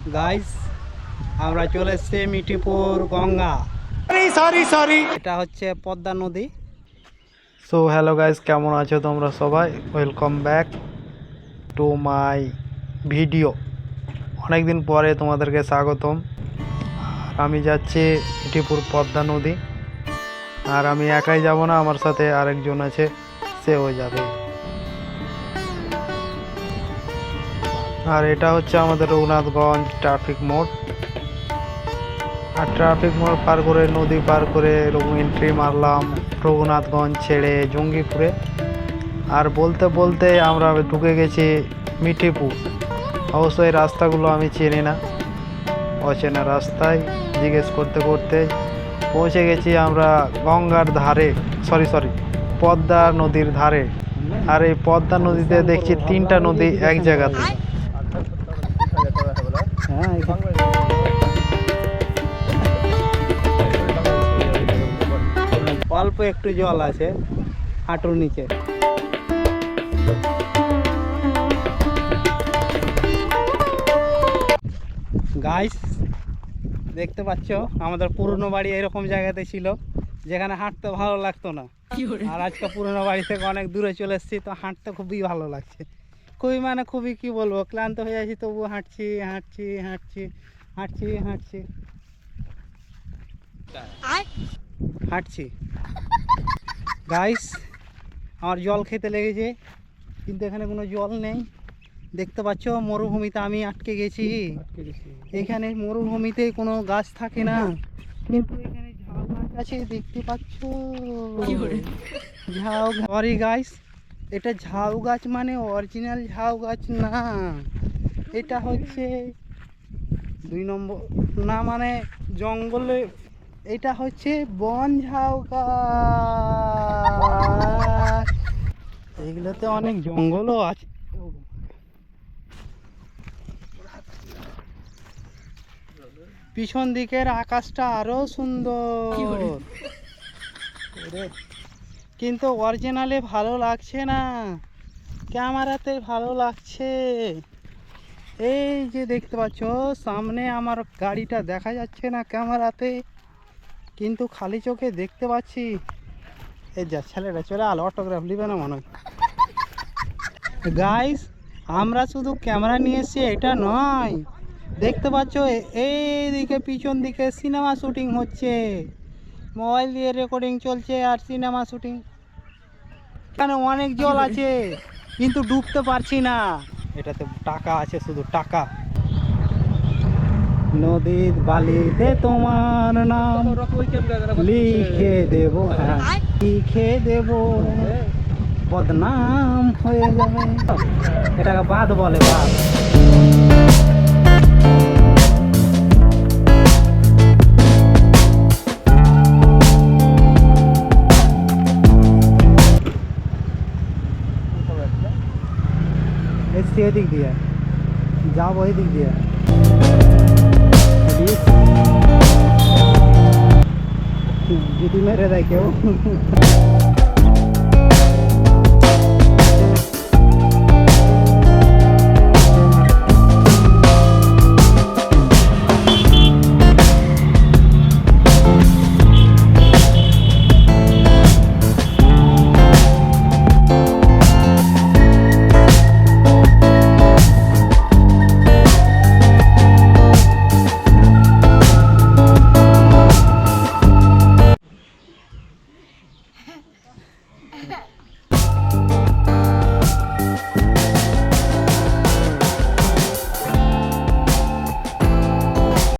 Guys আমরা চলে এসছি মিঠিপুর গঙ্গা। সরি সরি এটা হচ্ছে পদ্মা নদী। সো হ্যালো গাইস কেমন আছো তোমরা সবাই? Welcome back to my video অনেক দিন পরে তোমাদেরকে স্বাগতম। আর আমি যাচ্ছি ইটিপুর পদ্মা নদী। আর আমি একাই যাব না আমার সাথে আরেকজন আছে সেও যাবে। আর এটা হচ্ছে আমাদের রঘুনাথগঞ্জ ট্রাফিক মোড়। আর ট্রাফিক মোড় পার করে, নদী পার করে এন্ট্রি মারলাম রঘুনাথগঞ্জ ছেড়ে জঙ্গিপুরে। আর বলতে বলতে আমরা ঢুকে গেছি মিঠিপুর। অবশ্যই রাস্তাগুলো আমি চিনি না। অচেনা রাস্তায় জিজ্ঞেস করতে করতে পৌঁছে গেছি আমরা গঙ্গার ধারে সরি সরি পদ্মা নদীর ধারে। আর এই পদ্মা নদীতে দেখছি তিনটা নদী এক জায়গাতে। হ্যাঁ অল্প একটু জল আছে হাঁটুর নিচে। গাইস দেখতে পাচ্ছ আমাদের পুরনো বাড়ি এরকম জায়গাতে ছিল যেখানে হাঁটতে ভালো লাগতো না। আর আজকে পুরনো বাড়ি থেকে অনেক দূরে চলে এসেছি তো হাঁটতে খুবই ভালো লাগছে। খুবই মানে খুবই কি বলব ক্লান্ত হয়ে আছি তবু হাঁটছি হাঁটছি হাঁটছি হাঁটছি হাঁটছি। হাঁটছি। গাইস আমার জল খেতে লেগেছে কিন্তু এখানে কোনো জল নেই। দেখতে পাচ্ছ মরুভূমিতে আমি আটকে গেছি। এখানে মরুভূমিতে কোনো গাছ থাকে না। কিন্তু এখানে ঝাউ গাছ আছে দেখতে পাচ্ছ। ঝাউ সরি গাইস এটা ঝাউ গাছ মানে অরিজিনাল ঝাউ গাছ না। এটা হচ্ছে দুই নম্বর না মানে জঙ্গলে এটা হচ্ছে বন ঝাউ গাছ। এগুলোতে অনেক জঙ্গলও আছে। পিছন দিকের আকাশটা আরও সুন্দর। কিন্তু অরিজিনালে ভালো লাগছে না। ক্যামেরাতে ভালো লাগছে। এই যে দেখতে পাচ্ছ, সামনে আমার গাড়িটা দেখা যাচ্ছে না ক্যামেরাতে কিন্তু খালি চোখে দেখতে পাচ্ছি। এই যা, ছেলেটা চলে আলো অটোগ্রাফ নিবে না মনে গাইস আমরা শুধু ক্যামেরা নিয়ে এসেছি, এটা নয়। দেখতে পাচ্ছ এইদিকে পিছন দিকে সিনেমা শুটিং হচ্ছে। মোবাইল দিয়ে রেকর্ডিং চলছে আর সিনেমা শুটিং এখানে অনেক জল আছে, কিন্তু ডুবতে পারছি না। এটাতে টাকা আছে, শুধু টাকা। নদীর বালিতে তোমার নাম লিখে দেব হ্যাঁ লিখে দেব। বদনাম হয়ে যাবে। এটাকে বাদ বলে বাদ এসছি ওই দিক দিয়ে যাব ওই দিক দিয়ে যদি মেরে দেয় কেউ